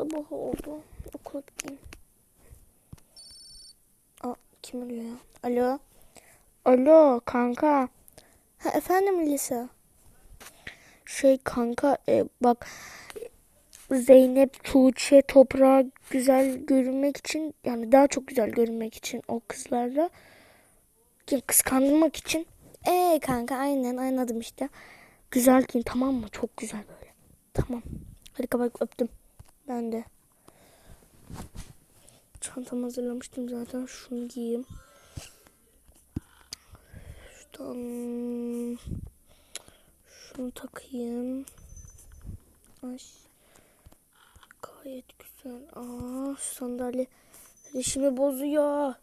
Sabah oldu. Okula gideyim. Aa, kim arıyor ya? Alo. Alo kanka. Ha, efendim Lisa. Şey kanka e, bak Zeynep, Tuğçe, Toprağa güzel görünmek için yani daha çok güzel görünmek için o kızlarla kıskandırmak için ee kanka aynen anladım işte. Güzel giyin tamam mı? Çok güzel böyle. Tamam. Hadi kapat öptüm. Ben de. Çantamı hazırlamıştım zaten. Şunu giyeyim. Şuradan şunu takayım. Ay. Gayet güzel. Aa, şu sandalye reşimi bozuyor.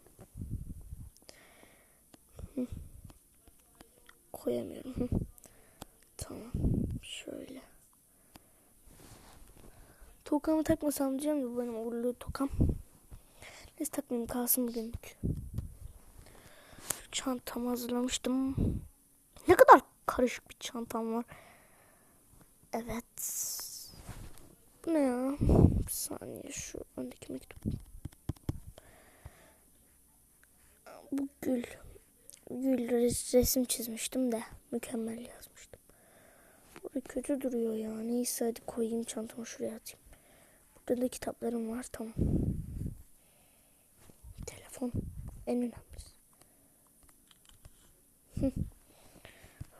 Koyamıyorum. Tamam. Şöyle. Tokamı takmasam diyeceğim de benim uğurlu tokam. Neyse takmayayım kalsın bugünlük. Çantamı hazırlamıştım. Ne kadar karışık bir çantam var. Evet. Bu ne ya? Bir saniye şu öndeki mektup. Bu gül. Gül res- resim çizmiştim de mükemmel yazmıştım. Burada kötü duruyor ya. Neyse hadi koyayım çantamı şuraya atayım. Burada da kitaplarım var tamam. Telefon en önemlisi.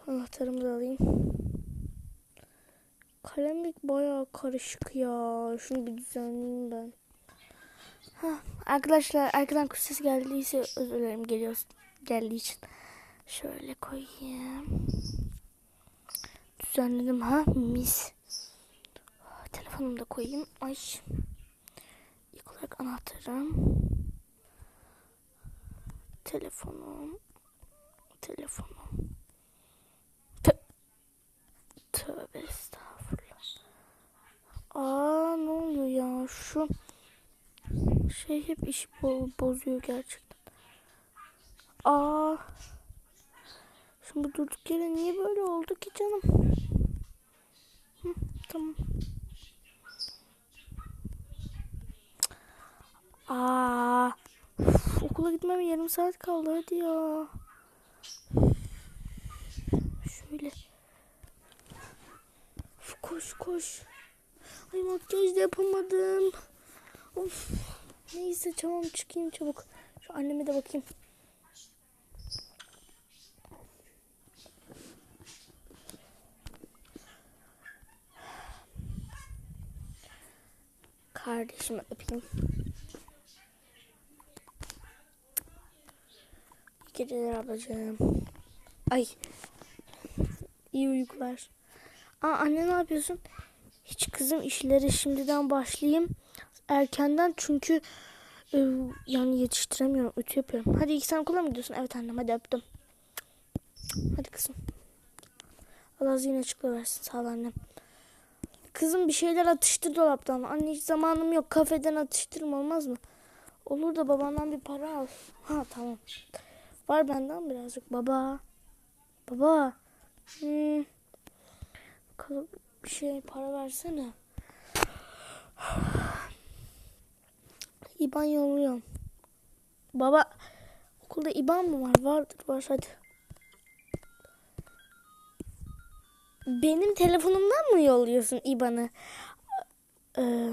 Anahtarımı da alayım. Kalemlik bayağı karışık ya. Şunu bir düzenleyeyim ben. Ha, arkadaşlar arkadan kuş sesi geldiyse özür dilerim geliyor geldiği için. Şöyle koyayım. Düzenledim ha mis. Telefonumu da koyayım. Ay. İlk olarak anahtarım. Telefonum. Telefonum. Tö Tövbe estağfurullah. Aa ne oluyor ya şu şey hep iş bo bozuyor gerçekten. Aa. Şimdi durduk yere niye böyle oldu ki canım? Hı, tamam. Aa. Uf, okula gitmeme yarım saat kaldı hadi ya. Şöyle. Uf, koş koş. Ay makyaj da yapamadım. Of. Neyse tamam çıkayım çabuk. Şu anneme de bakayım. Kardeşimi öpeyim. Geceler ablacığım. Ay. İyi uykular. Aa anne ne yapıyorsun? Hiç kızım işlere şimdiden başlayayım. Erkenden çünkü e, yani yetiştiremiyorum. Ütü yapıyorum. Hadi ilk sen okula mı gidiyorsun? Evet annem hadi öptüm. Hadi kızım. Allah zihin açıklığı versin. Sağ ol annem. Kızım bir şeyler atıştır dolaptan. Anne hiç zamanım yok. Kafeden atıştırma olmaz mı? Olur da babandan bir para al. Ha tamam. Var benden birazcık. Baba. Baba. Hmm. Bakalım bir şey para versene. İban yolluyorum. Baba okulda İban mı var? Vardır var hadi. Benim telefonumdan mı yolluyorsun İban'ı? Ee,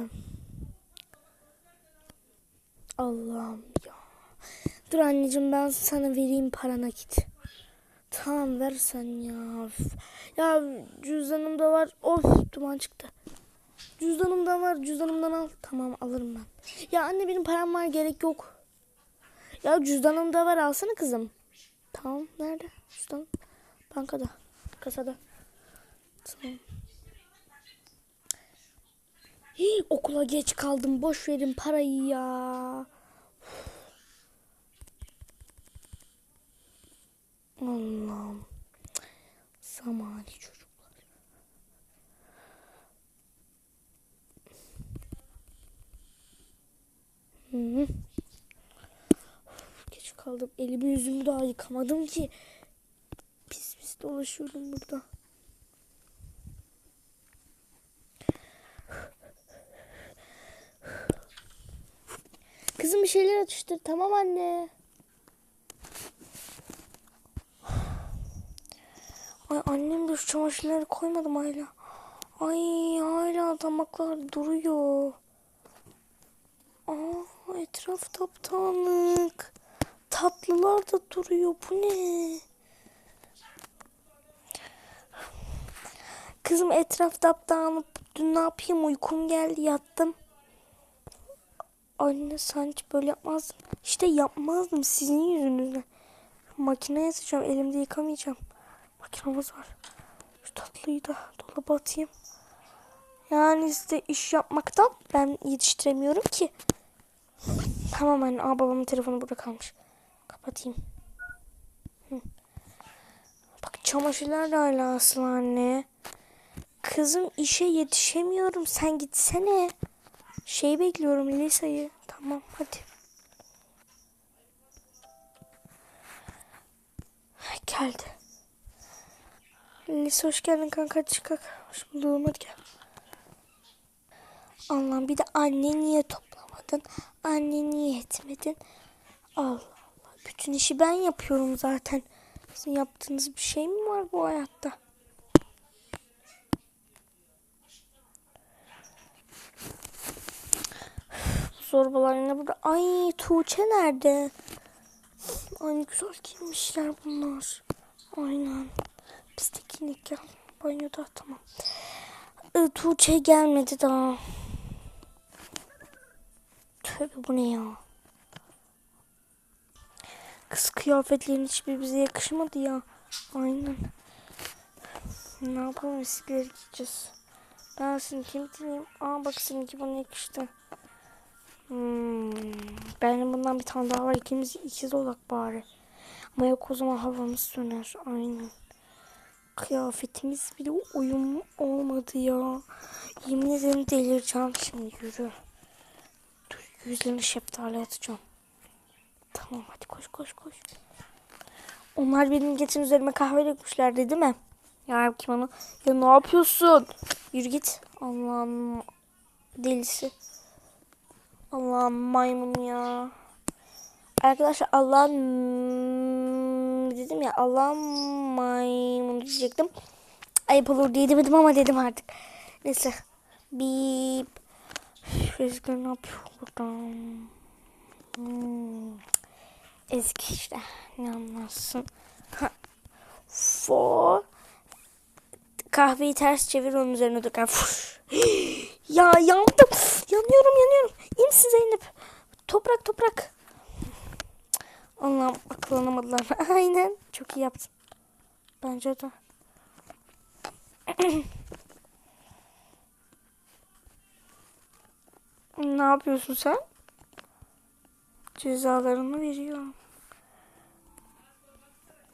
Allah'ım ya. Dur anneciğim ben sana vereyim para nakit. Tamam versen ya. Üf. Ya cüzdanımda var. Of duman çıktı. Cüzdanımda var. Cüzdanımdan al. Tamam alırım ben. Ya anne benim param var gerek yok. Ya cüzdanımda var alsana kızım. Tamam nerede? Cüzdan. Bankada. Kasada. Tamam. Hii, okula geç kaldım. Boş verin parayı ya. Allah'ım. Zamani çocuklar. Hı -hı. Geç kaldım. Elimi yüzümü daha yıkamadım ki. Pis pis dolaşıyorum burada. bir şeyler atıştır. Tamam anne. Ay annem de şu çamaşırları koymadım hala. Ay hala damaklar duruyor. Aa etraf taptanlık. Tatlılar da duruyor. Bu ne? Kızım etraf dağınıp dün ne yapayım uykum geldi yattım. Anne sen böyle yapmazdın. İşte yapmazdım sizin yüzünüzden. Makineye sıçacağım elimde yıkamayacağım. Makinamız var. Şu tatlıyı da dolaba atayım. Yani size iş yapmaktan ben yetiştiremiyorum ki. Tamam anne. Aa babamın telefonu burada kalmış. Kapatayım. Hı. Bak çamaşırlar da hala asılı anne. Kızım işe yetişemiyorum. Sen gitsene. Şey bekliyorum Lisa'yı. Tamam hadi. Geldi. Lisa hoş geldin kanka çıkak. Hoş buldum hadi gel. Allah'ım bir de anne niye toplamadın? Anne niye etmedin? Allah Allah. Bütün işi ben yapıyorum zaten. Sizin yaptığınız bir şey mi var bu hayatta? Zorbalar yine burada. Ay Tuğçe nerede? Ay güzel giymişler bunlar. Aynen. De giyinik ya. Banyoda tamam. Ee, Tuğçe gelmedi daha. Tövbe bu ne ya? Kız kıyafetlerin hiçbir bize yakışmadı ya. Aynen. Ne yapalım eskileri giyeceğiz. Ben seninkini dinleyeyim. Aa bak seninki bana yakıştı. Hmm. Benim bundan bir tane daha var. İkimiz ikiz olak bari. Ama yok o zaman havamız söner. Aynen. Kıyafetimiz bile uyum olmadı ya. Yemin ederim delireceğim şimdi yürü. Dur yüzlerini şeftali atacağım. Tamam hadi koş koş koş. Onlar benim geçen üzerime kahve dökmüşlerdi değil mi? Ya kim onu? Ya ne yapıyorsun? Yürü git. Allah'ım delisi. Allah'ım maymun ya. Arkadaşlar Allah'ın dedim ya Allah'ın maymunu diyecektim. Ayıp olur diye demedim ama dedim artık. Neyse. Bip. Rüzgar ne yapıyor buradan? Hmm. Eski işte. Ne anlarsın? Ha. For. Kahveyi ters çevir onun üzerine döker. Ya yandım. Yanıyorum yanıyorum. İyi misin Zeynep? Toprak toprak. Allah'ım akıllanamadılar. Aynen. Çok iyi yaptın. Bence de. ne yapıyorsun sen? Cezalarını veriyor.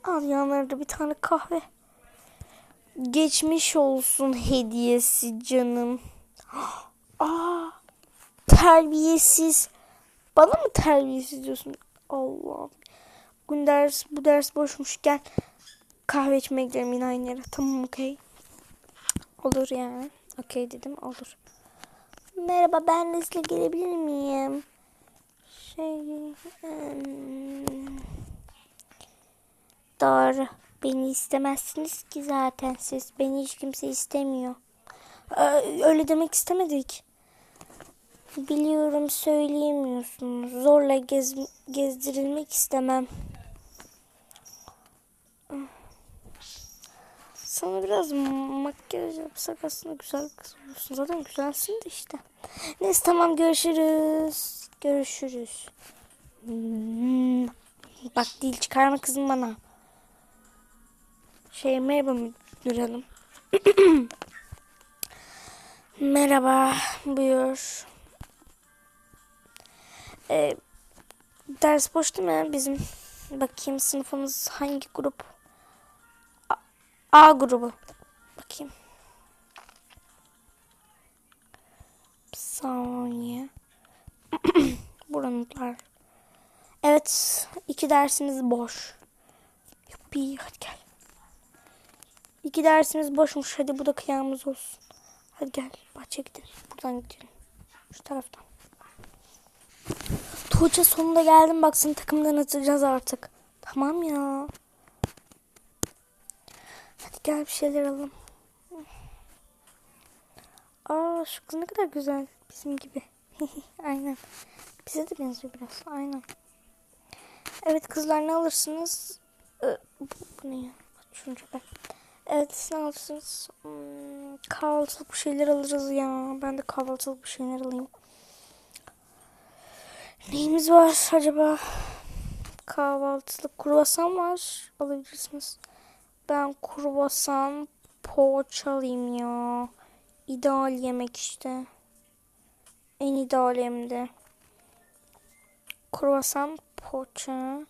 Al yanlarında bir tane kahve. Geçmiş olsun hediyesi canım. Aa, terbiyesiz. Bana mı terbiyesiz diyorsun? Allah'ım. Bugün ders, bu ders boşmuş. Gel kahve içmeye gidelim yine aynı yere. Tamam okey. Olur yani. Okey dedim olur. Merhaba ben Nesli gelebilir miyim? Şey... hmm, Doğru. Beni istemezsiniz ki zaten siz. Beni hiç kimse istemiyor. Öyle demek istemedik. Biliyorum söyleyemiyorsunuz. Zorla gez, gezdirilmek istemem. Sana biraz makyaj yapsak aslında güzel kız olursun. Zaten güzelsin de işte. Neyse tamam görüşürüz. Görüşürüz. Hmm. Bak dil çıkarma kızım bana. Şey merhaba müdür hanım. merhaba buyur. Ee, ders boş değil mi bizim? Bakayım sınıfımız hangi grup? A, grubu. Bakayım. Bir saniye. Buranınlar. Evet. iki dersiniz boş. Yuppi hadi gel. İki dersimiz boşmuş. Hadi bu da kıyamız olsun. Hadi gel bahçeye gidelim. Buradan gidelim. Şu taraftan. hoca sonunda geldim bak seni takımdan atacağız artık. Tamam ya. Gel bir şeyler alalım. Aa şu kız ne kadar güzel. Bizim gibi. Aynen. Bize de benziyor biraz. Aynen. Evet kızlar ne alırsınız? Ee, bu, bu ne ya? Şunca ben. Evet ne alırsınız? Hmm, kahvaltılık bir şeyler alırız ya. Ben de kahvaltılık bir şeyler alayım. Neyimiz var acaba? Kahvaltılık kruvasan var. Alabilirsiniz. Ben kruvasan poğaça alayım ya. İdeal yemek işte. En ideal hem de. Kruvasan poğaça.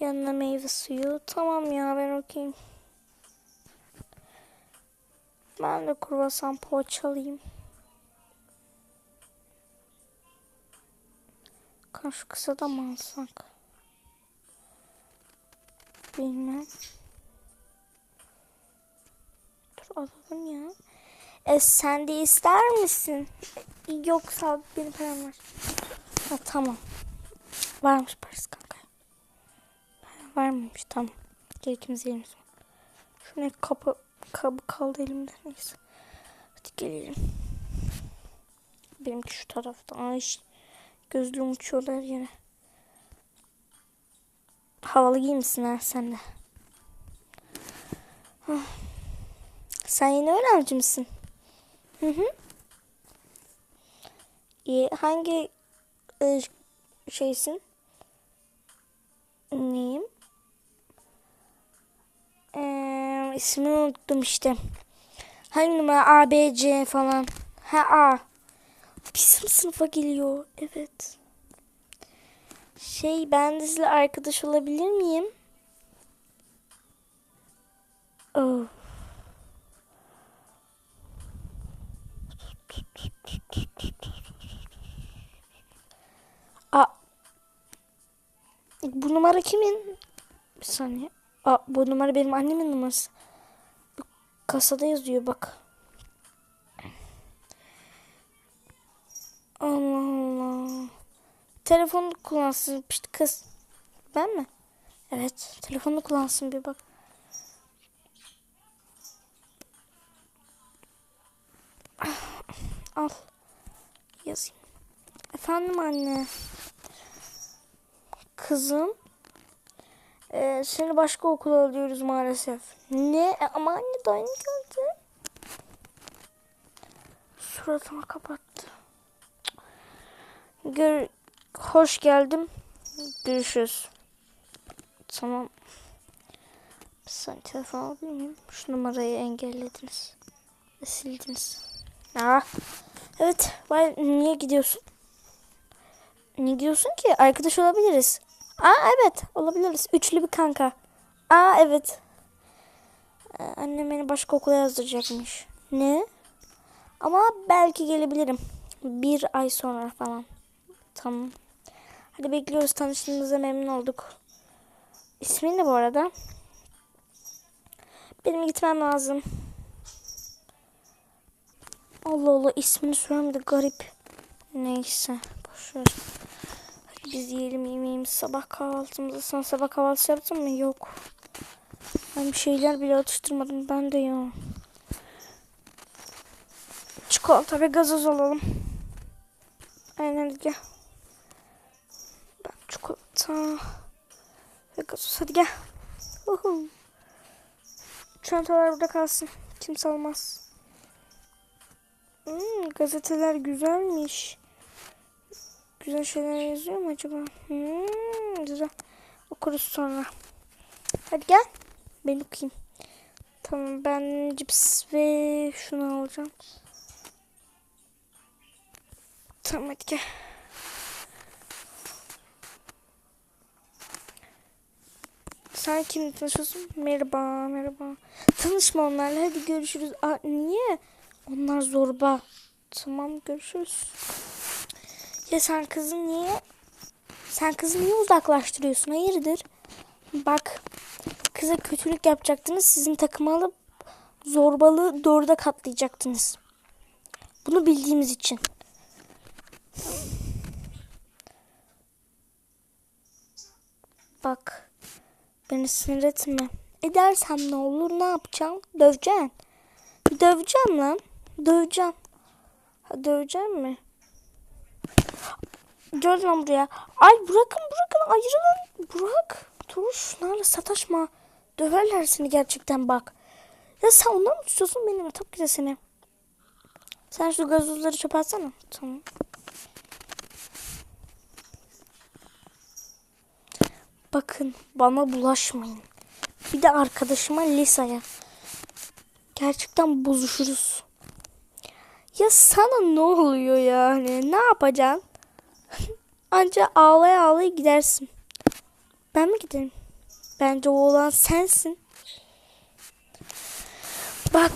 Yanına meyve suyu. Tamam ya ben okeyim. Ben de kruvasan poğaça alayım. Kaş kısa da mı alsak? Bilmem. Alalım ya. E sen de ister misin? E, Yok sağ ol benim param var. Ha, tamam. Varmış parası kanka. Ha, Varmış tamam. Gel ikimiz yiyelim. Şuna kapı kabı kaldı elimde neyse. Hadi gelelim. Benimki şu tarafta. Ay gözlüğüm uçuyor her yere. Havalı giymişsin ha sen de. Hah. Sen yeni öğrenci misin? Hı hı. İyi. Hangi e, şeysin? Neyim? Ee, ismini unuttum işte. Hangi numara? A, B, C falan. Ha A. Bizim sınıfa geliyor. Evet. Şey ben de sizinle arkadaş olabilir miyim? Oh. Aa. Bu numara kimin? Bir saniye. Aa, bu numara benim annemin numarası. Kasada yazıyor bak. Allah Allah. Telefonu kullansın işte kız. Ben mi? Evet. Telefonu kullansın bir bak. Al. Yazayım. Efendim anne. Kızım. Ee, seni başka okula alıyoruz maalesef. Ne? E, Ama anne daha yeni geldi. Suratıma kapattı. Gör Hoş geldim. Görüşürüz. Tamam. Sen telefon alabilir miyim? Şu numarayı engellediniz. Sildiniz. Aa. Evet. Vay, niye gidiyorsun? Niye gidiyorsun ki? Arkadaş olabiliriz. Aa evet. Olabiliriz. Üçlü bir kanka. Aa evet. Ee, annem beni başka okula yazdıracakmış. Ne? Ama belki gelebilirim. Bir ay sonra falan. Tamam. Hadi bekliyoruz. Tanıştığımıza memnun olduk. İsmin ne bu arada? Benim gitmem lazım. Allah Allah ismini söylemedi garip. Neyse boşver. Biz yiyelim yemeğimizi sabah kahvaltımızı. Sen sabah kahvaltı yaptın mı? Yok. Ben bir şeyler bile atıştırmadım. Ben de ya. Çikolata ve gazoz alalım. Aynen gel. Ben çikolata ve gazoz. Hadi gel. Uhu. Çantalar burada kalsın. Kimse almaz. Hmm, gazeteler güzelmiş. Güzel şeyler yazıyor mu acaba? Hmm, güzel. Okuruz sonra. Hadi gel. Ben okuyayım. Tamam ben cips ve şunu alacağım. Tamam hadi gel. Sen kimle tanışıyorsun? Merhaba, merhaba. Tanışma onlarla. Hadi görüşürüz. Aa, niye? Onlar zorba. Tamam görüşürüz. Ya sen kızı niye? Sen kızı niye uzaklaştırıyorsun? Hayırdır? Bak kıza kötülük yapacaktınız. Sizin takımı alıp zorbalığı dörde katlayacaktınız. Bunu bildiğimiz için. Bak. Beni sinir etme. Edersem ne olur ne yapacağım? Döveceksin. Döveceğim lan. Döveceğim. Ha, döveceğim mi? Gel lan buraya. Ay bırakın bırakın ayrılın. Bırak. Dur şunlarla sataşma. Döverler seni gerçekten bak. Ya sen ondan mı tutuyorsun benim? Tabii ki. Sen şu gazozları çöpe atsana. Tamam. Bakın bana bulaşmayın. Bir de arkadaşıma Lisa'ya. Gerçekten bozuşuruz. Ya sana ne oluyor yani? Ne yapacaksın? Anca ağlaya ağlaya gidersin. Ben mi giderim? Bence o olan sensin. Bak.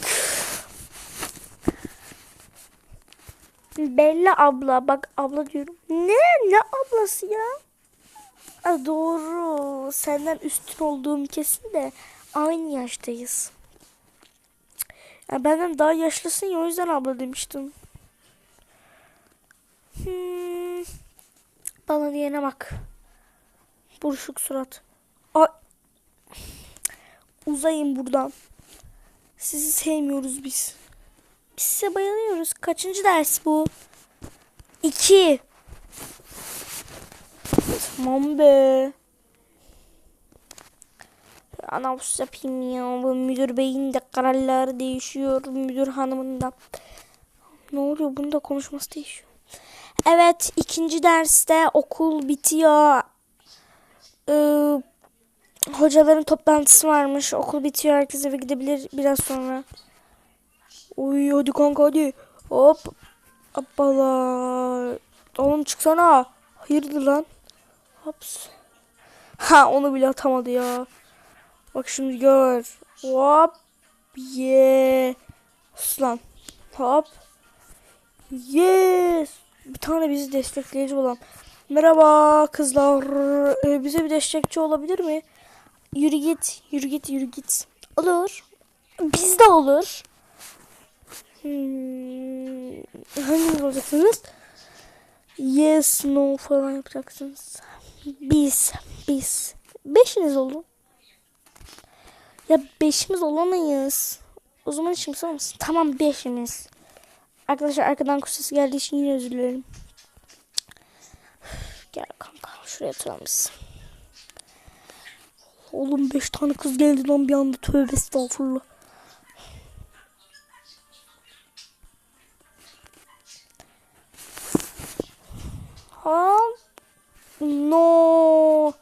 Bella abla. Bak abla diyorum. Ne? Ne ablası ya? Aa, doğru. Senden üstün olduğum kesin de aynı yaştayız. Ya benden daha yaşlısın ya o yüzden abla demiştim. Hmm. Bana diyene bak. Buruşuk surat. Ay. Uzayın buradan. Sizi sevmiyoruz biz. Biz size bayılıyoruz. Kaçıncı ders bu? İki. Tamam be. Anavus yapayım ya. Bu müdür beyin de kararları değişiyor. Müdür hanımın da. Ne oluyor? Bunun da konuşması değişiyor. Evet. ikinci derste okul bitiyor. Ee, hocaların toplantısı varmış. Okul bitiyor. Herkes eve gidebilir biraz sonra. Uy hadi kanka hadi. Hop. Hoppala. Oğlum çıksana. Hayırdır lan? Hops. Ha onu bile atamadı ya. Bak şimdi gör. Hop. Ye. Aslan. Hop. Yes. Bir tane bizi destekleyici olan. Merhaba kızlar. Ee, bize bir destekçi olabilir mi? Yürü git. Yürü git. Yürü git. Olur. Biz de olur. Hmm, hanginiz olacaksınız? Yes, no falan yapacaksınız. Biz, biz. Beşiniz olun. Ya beşimiz olamayız. O zaman işim mısın? Tamam beşimiz. Arkadaşlar arkadan kuş sesi geldiği için yine özür dilerim. Gel kanka şuraya oturalım. Oğlum beş tane kız geldi lan bir anda tövbe estağfurullah. Hop. No.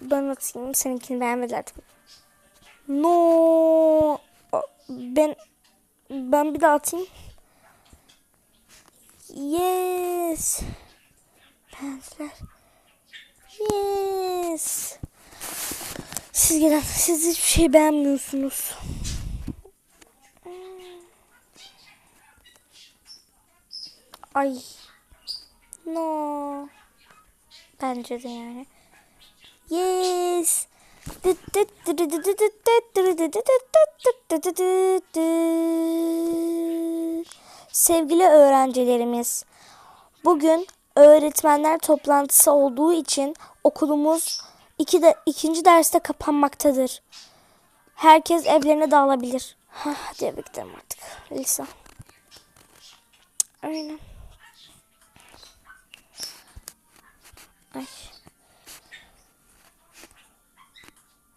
Ben atayım. Seninkini beğenmediler tabii. No. Ben ben bir daha atayım. Yes. Beğendiler. Yes. Siz gelen siz hiçbir şey beğenmiyorsunuz. Ay. No. Bence de yani. Yes. Sevgili öğrencilerimiz, bugün öğretmenler toplantısı olduğu için okulumuz iki de, ikinci derste kapanmaktadır. Herkes evlerine dağılabilir. Hadi eve gidelim artık. Lisa. Aynen.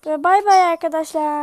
Ve bay bay arkadaşlar.